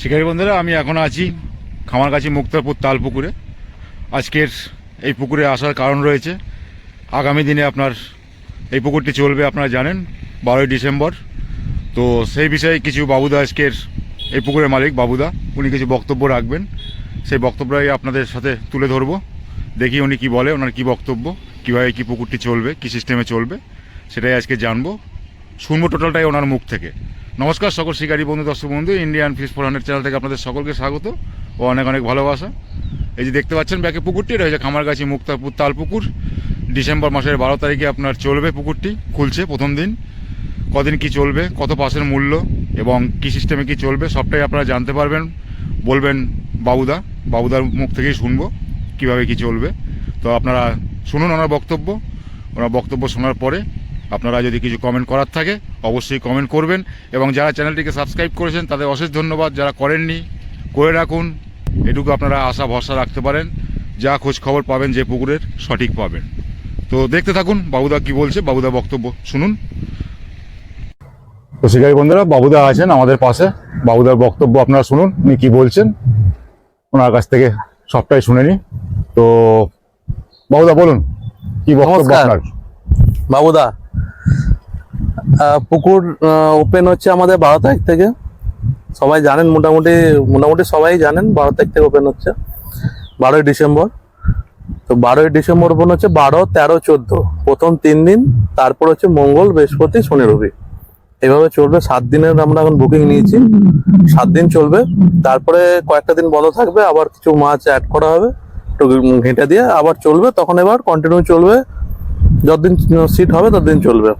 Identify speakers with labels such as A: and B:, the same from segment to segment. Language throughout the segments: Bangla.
A: শিকারী বন্ধুরা, আমি এখন আছি খামার কাছে মুক্তারপুর তাল পুকুরে আজকের এই পুকুরে আসার কারণ রয়েছে, আগামী দিনে আপনার এই পুকুরটি চলবে, আপনারা জানেন, বারোই ডিসেম্বর। তো সেই বিষয়ে কিছু বাবুদা আজকের এই পুকুরের মালিক, বাবুদা, উনি কিছু বক্তব্য রাখবেন। সেই বক্তব্যটাই আপনাদের সাথে তুলে ধরবো, দেখি উনি কি বলে, ওনার কি বক্তব্য, কীভাবে কি পুকুরটি চলবে, কি সিস্টেমে চলবে, সেটাই আজকে জানব। শুনব টোটালটাই ওনার মুখ থেকে। নমস্কার, সকল শিকারী বন্ধু, দর্শক বন্ধু Indian fish four hundred channel থেকে আপনাদের সকলকে স্বাগত ও অনেক অনেক ভালোবাসা। এই যে দেখতে পাচ্ছেন, ব্যাকে পুকুরটি হচ্ছে খামারগাছি মুক্তারপুর তাল পুকুর ডিসেম্বর মাসের বারো তারিখে আপনার চলবে পুকুরটি, খুলছে প্রথম দিন। কদিন কি চলবে, কত পাসের মূল্য এবং কি সিস্টেমে কি চলবে, সবটাই আপনারা জানতে পারবেন। বলবেন বাবুদা, বাবুদার মুখ থেকেই শুনব কীভাবে কি চলবে। তো আপনারা শুনুন ওনার বক্তব্য। ওনার বক্তব্য শোনার পরে আপনারা যদি কিছু কমেন্ট করার থাকে অবশ্যই কমেন্ট করবেন। এবং যারা চ্যানেলটিকে সাবস্ক্রাইব করেছেন তাদের অশেষ ধন্যবাদ। যারা করেননি করে রাখুন। এটুকু আপনারা আশা ভরসা রাখতে পারেন। যা খোঁজ খবর পাবেন যে পুকুরের সঠিক পাবেন। তো দেখতে থাকুন বাবুদা কি বলছে বাবুদা বক্তব্য শুনুন। তো শিকারী বন্ধুরা বাবুদা আছেন আমাদের পাশে। বাবুদার বক্তব্য আপনারা শুনুন উনি কি বলছেন। ওনার কাছ থেকে সবটাই শুনে নি তো বাবুদা বলুন কি বক্তব্য আপনার?
B: বাবুদা পুকুর ওপেন হচ্ছে আমাদের বারো তারিখ থেকে। সবাই জানেন, মোটামুটি মোটামুটি সবাই জানেন, বারো তারিখ থেকে ওপেন হচ্ছে। বারোই ডিসেম্বর। তো বারোই ডিসেম্বর ওপেন হচ্ছে বারো, তেরো, চোদ্দ। প্রথম তিন দিন, তারপর হচ্ছে মঙ্গল, বৃহস্পতি, শনি, রবি। এভাবে চলবে। সাত দিনের আমরা এখন বুকিং নিয়েছি। সাত দিন চলবে। তারপরে কয়েকটা দিন বন্ধ থাকবে। আবার কিছু মাছ অ্যাড করা হবে। একটু ঘেঁটে দিয়ে আবার চলবে। তখন এবার কন্টিনিউ চলবে। যতদিন সিট হবে, ততদিন চলবে।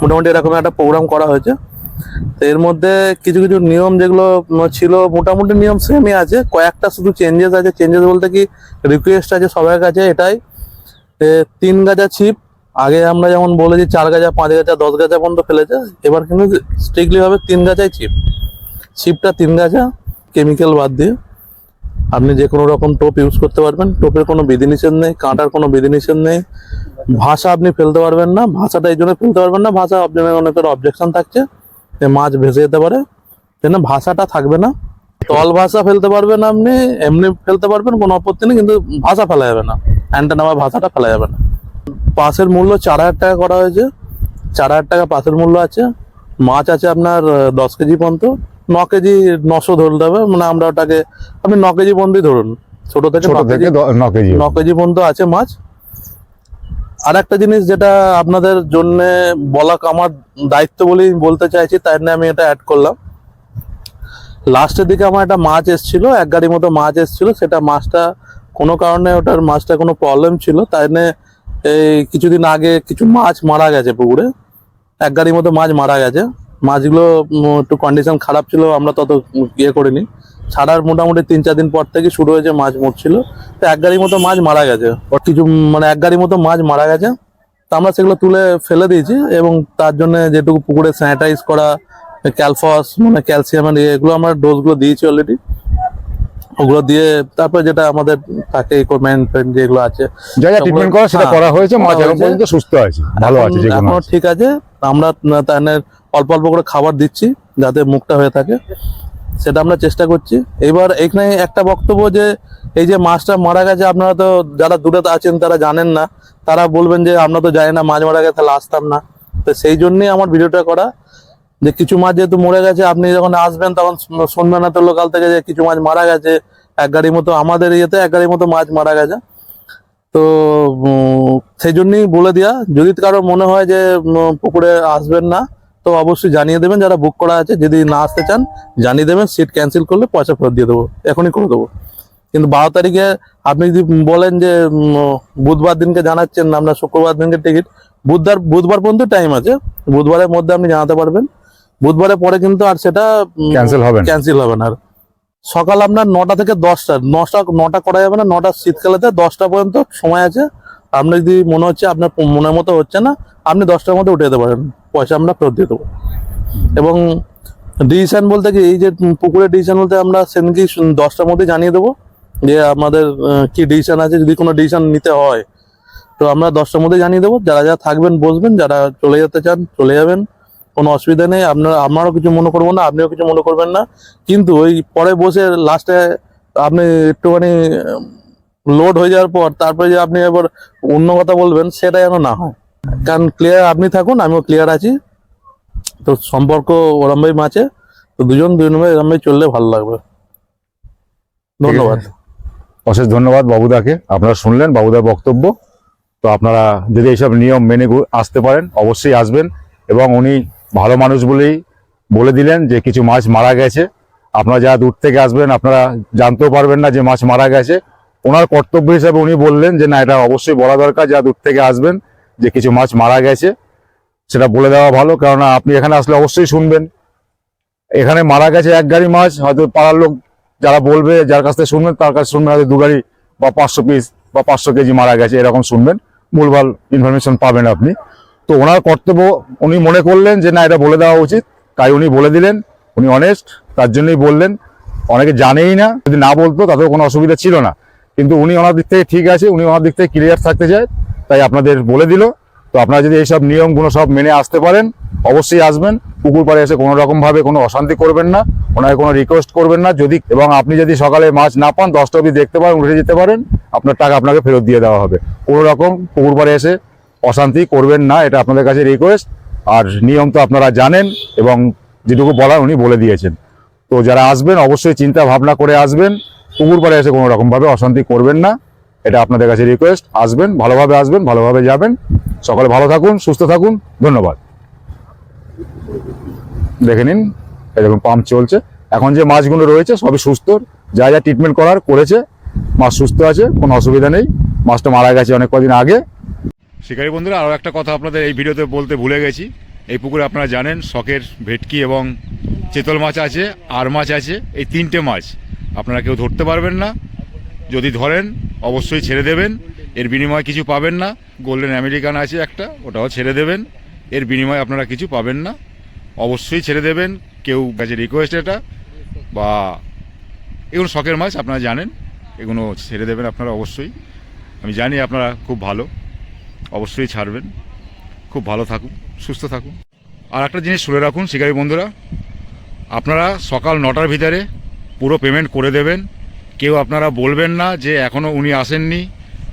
B: মোটামুটি এরকম একটা প্রোগ্রাম করা হয়েছে। এর মধ্যে কিছু কিছু নিয়ম যেগুলো ছিল, মোটামুটি নিয়ম সেমই আছে। কয়েকটা শুধু চেঞ্জেস আছে। চেঞ্জেস বলতে কি রিকোয়েস্ট আছে সবার কাছে, এটাই। তিন গাজা ছিপ। আগে আমরা যেমন বলেছি, চার গাজা, পাঁচ গাজা, দশ গাজা পর্যন্ত ফেলেছে। এবার কিন্তু স্ট্রিক্টলি হবে তিন গাজাই ছিপ। ছিপটা তিন গাজা কেমিক্যাল বাদ দিয়ে। আপনি যে কোনো রকম টোপ ইউজ করতে পারবেন। টোপের কোনো বিধিনিষেধ নেই, কাঁটার কোনো বিধিনিষেধ নেই। ভাষা আপনি ফেলতে পারবেন না, ভাষাটা এই জন্য ফেলতে পারবেন না, ভাষা আপনার অনেকের অবজেকশন থাকছে যে মাছ ভেসে যেতে পারে, যেন ভাষাটা থাকবে না। তল ভাষা ফেলতে পারবেন আপনি, এমনি ফেলতে পারবেন, কোনো আপত্তি নেই, কিন্তু ভাষা ফেলা যাবে না। অ্যান্টেনা বা ভাষাটা ফেলা যাবে না। পাশের মূল্য চার হাজার টাকা করা হয়েছে। চার হাজার টাকা পাশের মূল্য আছে। মাছ আছে আপনার দশ কেজি পর্যন্ত। ন কেজি নশো ধরতে হবে মানে আমরা ওটাকে আপনি ন কেজি পর্যন্তই ধরুন ছোট থেকে
A: ছোট
B: ন কেজি
A: থেকে ন কেজি
B: ন কেজি পর্যন্ত আছে মাছ। আর একটা জিনিস যেটা আপনাদের জন্য বলা আমার দায়িত্ব বলেই বলতে চাইছি তাই জন্য আমি এটা অ্যাড করলাম। লাস্টের দিকে আমার একটা মাছ এসেছিল এক গাড়ি মতো মাছ এসেছিল সেটা মাছটা কোনো কারণে ওটার মাছটা কোনো প্রবলেম ছিল তাই জন্য এই কিছুদিন আগে কিছু মাছ মারা গেছে পুকুরে এক গাড়ি মতো মাছ মারা গেছে। মাছগুলো একটু কন্ডিশন খারাপ ছিল, আমরা তত ইয়ে করিনি। ছাড়ার মোটামুটি তিন চার দিন পর থেকে শুরু হয়েছে মাছ মরছিল। তো এক গাড়ি মতো মাছ মারা গেছে। কিছু মানে এক গাড়ি মতো মাছ মারা গেছে। তো আমরা সেগুলো তুলে ফেলে দিয়েছি এবং তার জন্য যেটুকু পুকুরে স্যানিটাইজ করা ক্যালফস মানে ক্যালসিয়ামের এগুলো আমরা ডোজগুলো দিয়েছি অলরেডি ওগুলো দিয়ে তারপরে যেটা আমাদের থাকে ইকুইপমেন্ট যেগুলো আছে
A: যা যা ট্রিটমেন্ট করা সেটা করা হয়েছে মাছ এখন পর্যন্ত সুস্থ আছে ভালো আছে যে কোনো
B: ঠিক আছে আমরা তাদের অল্প অল্প করে খাবার দিচ্ছি যাতে মুখটা হয়ে থাকে সেটা আমরা চেষ্টা করছি। এবার এখানে একটা বক্তব্য যে এই যে মাছটা মারা গেছে আপনারা তো যারা দূরে আছেন তারা জানেন না তারা বলবেন যে আমরা তো জানি না মাছ মারা গেছে তাহলে আসতাম না। তো সেই জন্যই আমার ভিডিওটা করা। যে কিছু মাছ যেহেতু মরে গেছে, আপনি যখন আসবেন তখন শুন- শুনবেন না তো লোকাল থেকে যে কিছু মাছ মারা গেছে। এক গাড়ির মতো আমাদের ইয়েতে এক গাড়ির মতো মাছ মারা গেছে। তো সেই জন্যই বলে দেওয়া যদি কারও মনে হয় যে পুকুরে আসবেন না, তো অবশ্যই জানিয়ে দেবেন, যারা বুক করা আছে, যদি না আসতে চান, জানিয়ে দেবেন সিট ক্যান্সেল করলে পয়সা ফেরত দিয়ে দেবো, এখনই করে দেবো। কিন্তু বারো তারিখে আপনি যদি বলেন যে বুধবার দিনকে জানাচ্ছেন আপনার শুক্রবার দিনকে টিকিট বুধবার বুধবার পর্যন্ত টাইম আছে। বুধবারের মধ্যে আপনি জানাতে পারবেন। বুধবারের পরে কিন্তু আর সেটা
A: ক্যান্সেল হবে
B: ক্যান্সেল হবে না আর। সকাল আপনার নটা থেকে দশটা নটা নটা করা যাবে না নটা শীতকালেতে দশটা পর্যন্ত সময় আছে। আপনার যদি মনে হচ্ছে আপনার মনের মতো হচ্ছে না আপনি দশটার মধ্যে উঠে যেতে পারেন। পয়সা আমরা ফেরত দিয়ে দেবো। এবং ডিসিশন বলতে কি এই যে পুকুরের ডিসিশন বলতে আমরা সেদিনকে দশটার মধ্যে জানিয়ে দেবো যে আমাদের কি ডিসিশন আছে। যদি কোনো ডিসিশন নিতে হয় তো আমরা দশটার মধ্যে জানিয়ে দেবো। যারা যারা থাকবেন বসবেন যারা চলে যেতে চান চলে যাবেন। কোনো অসুবিধা নেই। আপনারা, আমারও কিছু মনে করব না, আপনিও কিছু মনে করবেন না। কিন্তু ওই পরে বসে লাস্টে আপনি একটুখানি লোড হয়ে যাওয়ার পর, তারপরে যে আপনি এবার অন্য কথা বলবেন, সেটা যেন না হয়। কারণ ক্লিয়ার আপনি থাকুন, আমিও ক্লিয়ার আছি। তো সম্পর্ক ওরমভাবে আছে তো দুজন দুজনভাবে এরমভাবে চললে ভালো লাগবে। ধন্যবাদ।
A: অশেষ ধন্যবাদ বাবুদাকে। আপনারা শুনলেন বাবুদার বক্তব্য। তো আপনারা যদি এইসব নিয়ম মেনে আসতে পারেন, অবশ্যই আসবেন। এবং উনি ভালো মানুষ বলেই বলে দিলেন যে কিছু মাছ মারা গেছে। আপনারা যারা দূর থেকে আসবেন, আপনারা জানতেও পারবেন না যে মাছ মারা গেছে। ওনার কর্তব্য হিসাবে উনি বললেন যে, না, এটা অবশ্যই বলা দরকার, যারা দূর থেকে আসবেন যে কিছু মাছ মারা গেছে, সেটা বলে দেওয়া ভালো। কেননা আপনি এখানে আসলে অবশ্যই শুনবেন। এখানে মারা গেছে এক গাড়ি মাছ, হয়তো পাড়ার লোক যারা বলবে, যার কাছ থেকে শুনবেন, তার কাছে শুনবেন, হয়তো দু গাড়ি বা পাঁচশো পিস বা পাঁচশো কেজি মারা গেছে, এরকম শুনবেন। ভুলভাল ইনফরমেশন পাবেন আপনি। তো ওনার কর্তব্য, উনি মনে করলেন যে না, এটা বলে দেওয়া উচিত। তাই উনি বলে দিলেন, উনি অনেস্ট তার জন্যই বললেন। অনেকে জানেই না, যদি না বলতো তাতেও কোনো অসুবিধা ছিল না। কিন্তু উনি ওনার দিক থেকে ঠিক আছে, উনি ওনার দিক থেকে ক্লিয়ার থাকতে চায়, তাই আপনাদের বলে দিল। তো আপনারা যদি এইসব নিয়মগুলো সব মেনে আসতে পারেন, অবশ্যই আসবেন। পুকুর পাড়ে এসে কোনো রকম ভাবে কোনো অশান্তি করবেন না, ওনাকে কোনো রিকোয়েস্ট করবেন না। যদি, এবং আপনি যদি সকালে মাছ না পান, দশটা অবধি দেখতে পারেন, উঠে যেতে পারেন, আপনার টাকা আপনাকে ফেরত দিয়ে দেওয়া হবে। কোনো রকম পুকুর পাড়ে এসে অশান্তি করবেন না, এটা আপনাদের কাছে রিকোয়েস্ট আর নিয়ম তো আপনারা জানেন এবং যেটুকু বলার উনি বলে দিয়েছেন। তো যারা আসবেন, অবশ্যই চিন্তা ভাবনা করে আসবেন। পুকুর পাড়ে এসে কোনো রকমভাবে অশান্তি করবেন না, এটা আপনাদের কাছে রিকোয়েস্ট আসবেন, ভালোভাবে আসবেন, ভালোভাবে যাবেন। সকালে ভালো থাকুন, সুস্থ থাকুন। ধন্যবাদ। দেখে নিন এরকম পাম্প চলছে। এখন যে মাছগুলো রয়েছে, সবই সুস্থ। যা যা ট্রিটমেন্ট করার করেছে, মাছ সুস্থ আছে, কোনো অসুবিধা নেই। মাছটা মারা গেছে অনেক কদিন আগে। শিকারী বন্ধুরা আরও একটা কথা আপনাদের এই ভিডিওতে বলতে ভুলে গেছি। এই পুকুরে আপনারা জানেন, শখের ভেটকি এবং চেতল মাছ আছে, আর মাছ আছে, এই তিনটে মাছ। আপনারা কেউ ধরতে পারবেন না। যদি ধরেন, অবশ্যই ছেড়ে দেবেন। এর বিনিময়ে কিছু পাবেন না। গোল্ডেন আমেরিকান আছে একটা, ওটাও ছেড়ে দেবেন। এর বিনিময়ে আপনারা কিছু পাবেন না। অবশ্যই ছেড়ে দেবেন। কেউ কাছে রিকোয়েস্ট এটা, বা এগুলো শখের মাছ, আপনারা জানেন। এগুলো ছেড়ে দেবেন আপনারা অবশ্যই। আমি জানি আপনারা খুব ভালো। অবশ্যই ছাড়বেন। খুব ভালো থাকুন, সুস্থ থাকুন। আর একটা জিনিস শুনে রাখুন, শিকারী বন্ধুরা, আপনারা সকাল নটার ভিতরে পুরো পেমেন্ট করে দেবেন। কেউ আপনারা বলবেন না যে এখনও উনি আসেননি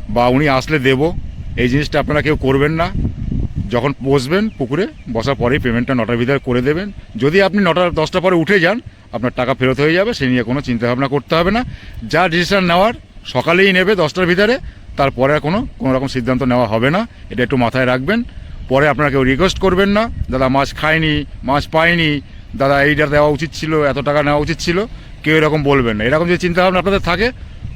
A: বা উনি আসলে দেব। এই জিনিসটা আপনারা কেউ করবেন না। যখন বসবেন পুকুরে, বসার পরেই পেমেন্টটা নটার ভিতরে করে দেবেন। যদি আপনি নটা দশটা পরে উঠে যান, আপনার টাকা ফেরত হয়ে যাবে, সে নিয়ে কোনো চিন্তাভাবনা করতে হবে না। যা ডিসিশন নেওয়ার, সকালেই নেবে দশটার ভিতরে। তারপরে কোনো কোনো রকম সিদ্ধান্ত নেওয়া হবে না। এটা একটু মাথায় রাখবেন। পরে আপনারা কেউ রিকোয়েস্ট করবেন না, দাদা, মাছ খায়নি মাছ পায়নি দাদা, এইটা দেওয়া উচিত ছিল, এত টাকা নেওয়া উচিত ছিল। কেউ এরকম বলবেন না। এরকম যে চিন্তাভাবনা আপনাদের থাকে,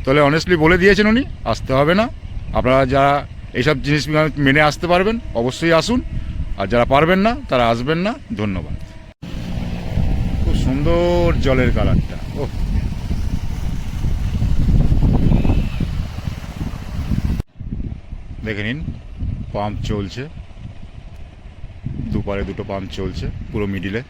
A: তাহলে অনেস্টলি বলে দিয়েছেন উনি, আসতে হবে না। আপনারা যারা এইসব জিনিস মেনে আসতে পারবেন, অবশ্যই আসুন। আর যারা পারবেন না, তারা আসবেন না। ধন্যবাদ। খুব সুন্দর জলের কালারটা ও দেখে নিন পাম্প চলছে। দুপারে দুটো পাম্প চলছে পুরো মিডিলে